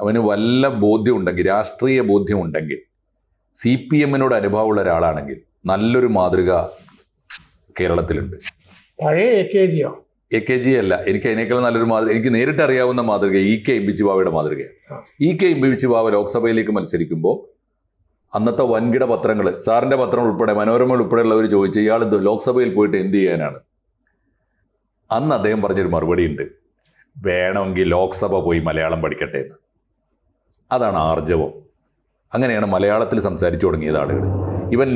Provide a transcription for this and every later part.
അവന് വല്ല ബോധ്യം ഉണ്ടെങ്കിൽ രാഷ്ട്രീയ ബോധ്യം ഉണ്ടെങ്കിൽ സി പി എമ്മിനോട് അനുഭവമുള്ള ഒരാളാണെങ്കിൽ നല്ലൊരു മാതൃക കേരളത്തിലുണ്ട്. പഴയ എ കെ ജിയോ? എ കെ ജി അല്ല. എനിക്ക് അതിനേക്കാൾ നല്ലൊരു മാതൃക എനിക്ക് നേരിട്ട് അറിയാവുന്ന മാതൃക ഇ കെ ഇമ്പിച്ച് ബാവയുടെ മാതൃകയാണ്. ഇ കെ എം ഇമ്പിച്ച് ബാവ ലോക്സഭയിലേക്ക് മത്സരിക്കുമ്പോൾ അന്നത്തെ വൻകിട പത്രങ്ങൾ സാറിന്റെ പത്രം ഉൾപ്പെടെ മനോരമ ഉൾപ്പെടെയുള്ളവർ ചോദിച്ചു ഇയാൾ ലോക്സഭയിൽ പോയിട്ട് എന്ത് ചെയ്യാനാണ്? അന്ന് അദ്ദേഹം പറഞ്ഞൊരു മറുപടി ഉണ്ട് വേണമെങ്കിൽ ലോക്സഭ പോയി മലയാളം പഠിക്കട്ടെ എന്ന്. അതാണ് ആർജവം. അങ്ങനെയാണ് മലയാളത്തിൽ സംസാരിച്ചു തുടങ്ങിയത് ആളുകൾ ഇവൻ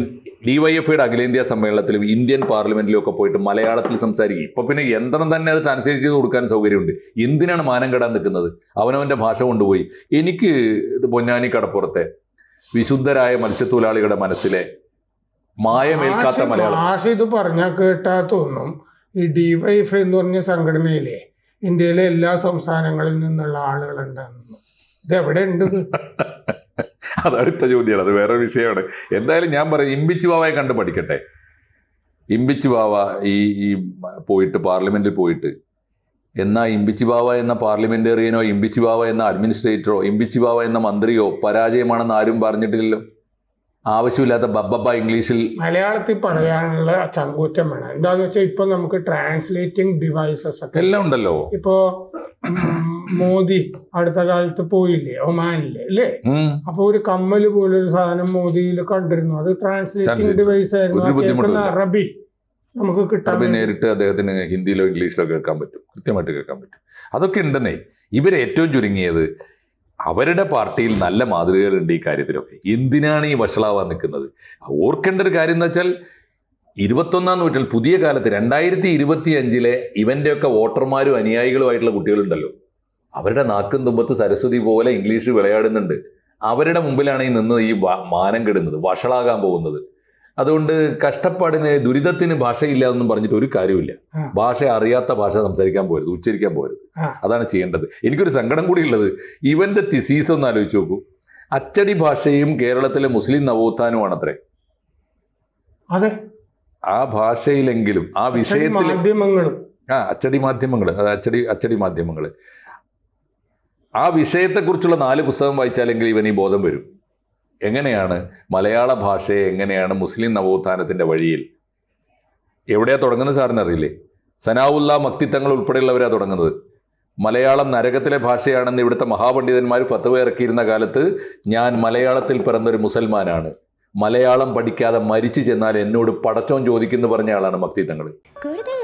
ഡിവൈഎഫ്ഐയുടെ അഖിലേന്ത്യാ സമ്മേളനത്തിലും ഇന്ത്യൻ പാർലമെന്റിലും ഒക്കെ പോയിട്ട് മലയാളത്തിൽ സംസാരിക്കും. ഇപ്പൊ പിന്നെ യന്ത്രം തന്നെ അത് ട്രാൻസ്ലേറ്റ് ചെയ്ത് കൊടുക്കാൻ സൗകര്യമുണ്ട്. എന്തിനാണ് മാനം കെടാൻ നിൽക്കുന്നത്? അവനവന്റെ ഭാഷ കൊണ്ടുപോയി. എനിക്ക് ഇത് പൊന്നാനി കടപ്പുറത്തെ വിശുദ്ധരായ മത്സ്യത്തൊഴിലാളികളുടെ മനസ്സിലെ മായമേൽക്കാത്ത മലയാളം. ഭാഷ ഇത് പറഞ്ഞാൽ കേട്ടാ തോന്നും. ഈ ഐ എന്ന് പറഞ്ഞ സംഘടനയിലെ ഇന്ത്യയിലെ എല്ലാ സംസ്ഥാനങ്ങളിൽ നിന്നുള്ള ആളുകളുണ്ടെന്ന് ഇത് എവിടെ ഉണ്ട്? അത് അടുത്ത ചോദ്യമാണ്. അത് വേറെ വിഷയമാണ്. എന്തായാലും ഞാൻ പറയും ഇമ്പിച്ച് ബാവയെ കണ്ട് പഠിക്കട്ടെ. ഇമ്പിച്ച് ബാവ ഈ ഈ പോയിട്ട് പാർലമെന്റിൽ പോയിട്ട് എന്നാ ഇമ്പിച്ച് ബാവ എന്ന പാർലമെന്റേറിയനോ ഇമ്പിച്ച് ബാവ എന്ന അഡ്മിനിസ്ട്രേറ്ററോ ഇമ്പിച്ച് ബാവ എന്ന മന്ത്രിയോ പരാജയമാണെന്ന് ആരും പറഞ്ഞിട്ടില്ലല്ലോ. ആവശ്യമില്ലാത്ത ബബ്ബബ ഇംഗ്ലീഷിൽ മലയാളത്തിൽ പറയാനുള്ള ചങ്കൂറ്റം വേണം. എന്താന്ന് വെച്ചാൽ ഇപ്പൊ നമുക്ക് ട്രാൻസ്ലേറ്റിംഗ് ഡിവൈസസ് ഒക്കെ എല്ലാം ഉണ്ടല്ലോ. ഇപ്പോ മോദി അടുത്ത കാലത്ത് പോയില്ലേ? ഒമാനിൽ അല്ലേ. അപ്പൊ ഒരു കമ്മൽ പോലെ ഒരു സാധനം മോദിയിൽ കണ്ടിരുന്നു. അത് ട്രാൻസ്ലേറ്റിംഗ് ഡിവൈസ് ആയിരുന്നു. കേൾക്കുന്ന അറബി നമുക്ക് കിട്ടാൻ നേരിട്ട് അദ്ദേഹത്തിന് ഹിന്ദിയിലോ ഇംഗ്ലീഷിലോ കേൾക്കാൻ പറ്റും. കൃത്യമായിട്ട് കേൾക്കാൻ പറ്റും. അതൊക്കെ ഉണ്ടെന്നേ. ഇവരെ ഏറ്റവും ചുരുങ്ങിയത് അവരുടെ പാർട്ടിയിൽ നല്ല മാതൃകകളുണ്ട് ഈ കാര്യത്തിലൊക്കെ. എന്തിനാണ് ഈ വഷളാവാൻ നിൽക്കുന്നത്? ഓർക്കേണ്ട ഒരു കാര്യം എന്ന് വെച്ചാൽ ഇരുപത്തൊന്നാം നൂറ്റാണ്ടിൽ പുതിയ കാലത്ത് രണ്ടായിരത്തി ഇരുപത്തി അഞ്ചിലെ ഇവന്റെയൊക്കെ വോട്ടർമാരും അനുയായികളുമായിട്ടുള്ള കുട്ടികളുണ്ടല്ലോ. അവരുടെ നാക്കും തുമ്പത്ത് സരസ്വതി പോലെ ഇംഗ്ലീഷ് വിളയാടുന്നുണ്ട്. അവരുടെ മുമ്പിലാണ് ഈ നിന്ന് ഈ മാനം കെടുന്നത് വഷളാകാൻ പോകുന്നത്. അതുകൊണ്ട് കഷ്ടപ്പാടിന് ദുരിതത്തിന് ഭാഷയില്ല എന്നും പറഞ്ഞിട്ട് ഒരു കാര്യമില്ല. ഭാഷ അറിയാത്ത ഭാഷ സംസാരിക്കാൻ പോരുത് ഉച്ചരിക്കാൻ പോരുത്. അതാണ് ചെയ്യേണ്ടത്. എനിക്കൊരു സങ്കടം കൂടി ഉള്ളത്. ഇവന്റെ തിസീസ് ഒന്ന് ആലോചിച്ച് നോക്കൂ. അച്ചടി ഭാഷയും കേരളത്തിലെ മുസ്ലിം നവോത്ഥാനവും അത്രേ അതെ. ആ ഭാഷയിലെങ്കിലും ആ വിഷയത്തിൽ മാധ്യമങ്ങളും. ആ അച്ചടി മാധ്യമങ്ങൾ അത് അച്ചടി അച്ചടി മാധ്യമങ്ങൾ ആ വിഷയത്തെക്കുറിച്ചുള്ള നാല് പുസ്തകം വായിച്ചാലെങ്കിൽ ഇവൻ ഈ ബോധം വരും. എങ്ങനെയാണ് മലയാള ഭാഷയെ എങ്ങനെയാണ് മുസ്ലിം നവോത്ഥാനത്തിന്റെ വഴിയിൽ? എവിടെയാ തുടങ്ങുന്നത് സാറിന് അറിയില്ലേ? സനാവുല്ല മക്തിത്തങ്ങൾ ഉൾപ്പെടെയുള്ളവരാ തുടങ്ങുന്നത്. മലയാളം നരകത്തിലെ ഭാഷയാണെന്ന് ഇവിടുത്തെ മഹാപണ്ഡിതന്മാർ ഫത്തവ ഇറക്കിയിരുന്ന കാലത്ത് ഞാൻ മലയാളത്തിൽ പിറന്നൊരു മുസൽമാനാണ്. മലയാളം പഠിക്കാതെ മരിച്ചു ചെന്നാൽ എന്നോട് പടച്ചോൻ ചോദിക്കുന്നു പറഞ്ഞ ആളാണ് മക്തിത്തങ്ങൾ കൂടുതൽ